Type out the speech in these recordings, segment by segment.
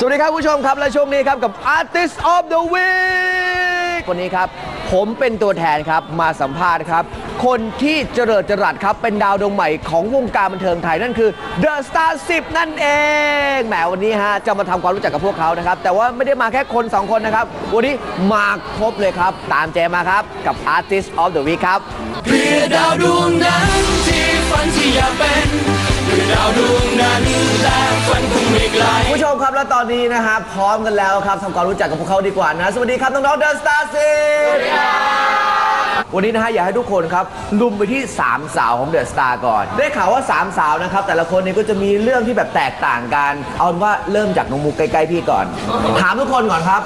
สวัสดีครับผู้ชมครับ และช่วงนี้ครับกับ Artist of the Week วันนี้ครับ ผมเป็นตัวแทนครับมาสัมภาษณ์ครับ คนที่เจริญจรัสครับ เป็นดาวดวงใหม่ของวงการบันเทิงไทย นั่นคือ The Star 10 นั่นเองแหมวันนี้ฮะจะมาทำความรู้จักกับพวกเขานะครับ แต่ว่าไม่ได้มาแค่คน 2 คนนะครับ วันนี้มาครบเลยครับ ตามเจมาครับกับ Artist of the Week ครับเพื่อดาวดวงนั้น ที่อยากเป็นคือดาวดวงนั้นและฝันคงไม่ไกลผู้ชมครับและตอนนี้นะฮะพร้อมกันแล้วครับทำความรู้จักกับพวกเขาดีกว่านะ สวัสดีครับน้องๆเดอะสตาร์ซีสวัสดีครับ นนี้นะฮะอยากให้ทุกคนครับลุมไปที่ 3 สาวของเดอะสตาร์ก่อน ได้ข่าวว่า 3 สาวนะครับ แต่ละคนเนี่ยก็จะมีเรื่องที่แบบแตกต่างกัน เอาเป็นว่าเริ่มจากน้องมุกใกล้ๆพี่ก่อน ถามทุกคนก่อนครับ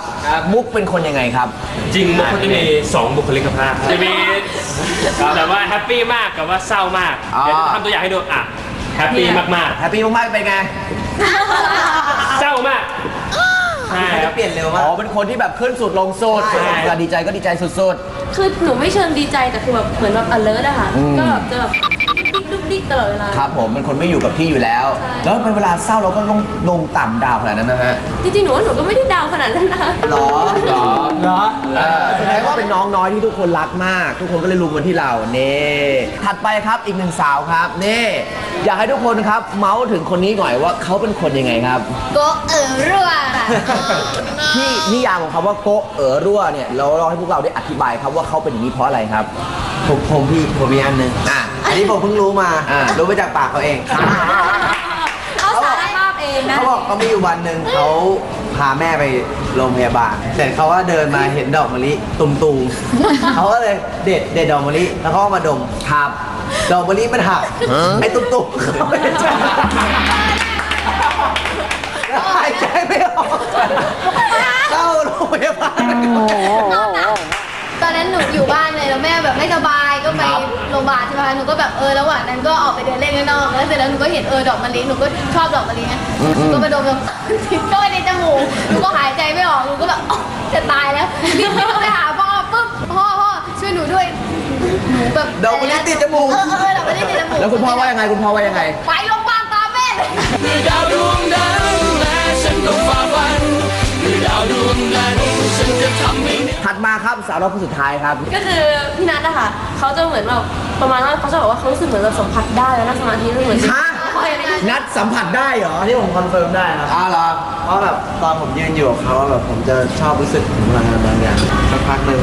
มุกเป็นคนยังไงครับ จริงมุกเขาจะมี 2 บุคลิกภาพจะมีแบบว่าแฮปปี้มากกับว่าเศร้ามากอ๋อเดี๋ยวจะทำตัวอย่างให้ดูอะแฮปปี้มากแฮปปี้มากๆเป็นไงๆเศร้ามากใช่ครับเปลี่ยนเร็วมากอ๋อเป็นคนที่แบบขึ้นสุดลงสุดใช่เวลาดีใจก็ดีใจสุด คือหนูไม่เชิงดีใจแต่คือแบบเหมือนแบบ alert อะค่ะ อืม ก็แบบจะแบบ ดิ๊กดุ๊กดิ๊กตลอดเวลาๆครับผมเป็นคนไม่อยู่กับที่อยู่แล้ว ใช่ แล้วเป็นเวลาเศร้าเราก็ลงลงต่ำดาวขนาดนั้นนะฮะจริงๆหนูว่าหนูก็ไม่ได้ดาวขนาดนั้นนะหรอหรอหรอแสดงว่าเป็นน้องน้อยที่ทุกคนรักมาก ทุกคนก็เลยรุมกันที่เราเน่ถัดไปครับอีกหนึ่งสาวครับเน่อยากให้ทุกคนครับ เมาส์ถึงคนนี้หน่อยว่าเขาเป็นคนยังไงครับ โกเออรั่วค่ะ ที่นิยามของคำว่าโกะเอ๋อรั่วเนี่ยเราลองให้พวกเราได้อธิบายครับว่าเขาเป็นอย่างนี้เพราะอะไรครับ ผมผมพี่ผมมีอันหนึ่งอะ อันนี้ผมเพิ่งรู้มา อ่า รู้มาจากปากเขาเอง เขาสารภาพเองนะ เขาบอกเขามีอยู่วันหนึ่งเขาพาแม่ไปโรงพยาบาล เสร็จเขาว่าเดินมาเห็นดอกมะลิตุมๆเขาก็เลยเด็ดเด็ดดอกมะลิแล้วเขาก็มาดมครับ ดอกมะลิมันหักไอ้ตุ่มๆเขาไม่ได้แล้วหายใจไม่ออกเข้าโรงพยาบาล ตอนนั้นหนูอยู่บ้านเลยแล้วแม่แบบไม่สบายก็ไป โรงพยาบาลใช่ไหมคะหนูก็แบบเออระหว่างนั้นก็ออกไปเดินเล่นข้างนอกแล้วเสร็จแล้วหนูก็เห็นเออดอกมะลิหนูก็ชอบดอกมะลิไงหนูก็ไปดมดมติดเข้าไปในจมูกหนูก็หายใจไม่ออกหนูก็แบบอ๊ะจะตายแล้วรีบวิ่งเข้าไปหาพ่อปุ๊บพ่อพ่อช่วยหนูด้วยหนูแบบดอกมะลิติดจมูกเออเออดอกมะลิติดจมูกแล้วคุณพ่อว่ายังไงคุณพ่อว่ายังไง ไปโรงพยาบาลตามแม่เลยเมื่อดาวดวงนั้นและฉันต้องฝ่าฟันเมื่อดาวดวงนั้นฉันจะทำให้ ถัดมาครับสาวน้อยคนสุดท้ายครับ ก็คือพี่นัทอะค่ะเขาจะเหมือนแบบประมาณว่าเขาจะบอกว่าเขารู้สึกเหมือนเราสัมผัสได้แล้วนั่งสมาธิแล้วเหมือนฮะเขาเห็นอะไรนัดสัมผัสได้เหรออันนี้ผมคอนเฟิร์มได้ครับอ้าวเหรอเพราะแบบตอนผมยืนอยู่กับเขาอะแบบผมจะชอบรู้สึกถึงพลังงานบางอย่างสักพักหนึ่ง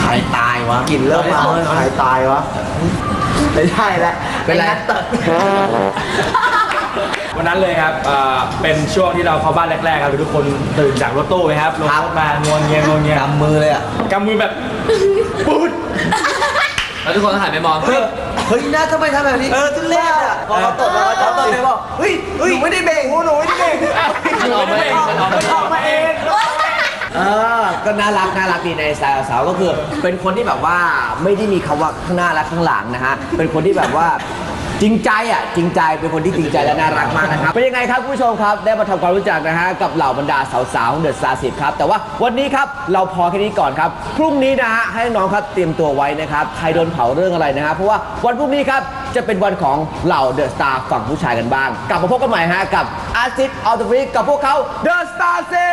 ใครตายวะกลิ่นเริ่มมาเฮ้ยใครตายวะไม่ใช่แล้วเป็นไรไอ้นัทเตอ วันนั้นเลยครับเอ่อเป็นช่วงที่เราเข้าบ้านแรกๆครับทุกคนตื่นจากรถตู้ไหมครับลงรถมางวงเงียงวงเงียกำมือเลยอะกำมือแบบปุ๊ดแล้วทุกคนก็หันไปมองเฮ้ยเฮ้ยนัททำไมทำแบบนี้เออทุเรศอะพอเขาตกมาเขาตกเลยบอกเฮ้ยเฮ้ยหนูไม่ได้เบ่งหนูไม่ได้เบ่งมันออกมาเองมันออกมาเองออกมาเองเออก็น่ารักน่ารักดีในสาวสาวก็คือ เป็นคนที่แบบว่าไม่ได้มีคำว่าข้างหน้าและข้างหลังนะฮะเป็นคนที่แบบว่า จริงใจอะจริงใจเป็นคนที่จริงใจและน่ารักมากนะครับเป็นยังไงครับผู้ชมครับได้มาทำความรู้จักนะฮะกับเหล่าบรรดาสาวๆของเดอะซาสิบครับแต่ว่าวันนี้ครับเราพอแค่นี้ก่อนครับพรุ่งนี้นะฮะให้น้องครับเตรียมตัวไว้นะครับใครโดนเผาเรื่องอะไรนะฮะเพราะว่าวันพรุ่งนี้ครับจะเป็นวันของเหล่าเดอะสตาร์ฝั่งผู้ชายกันบ้าง กลับมาพบกันใหม่ฮะกับอาร์ติสต์ออฟเดอะวีกับพวกเขาเดอะสตาร์สิ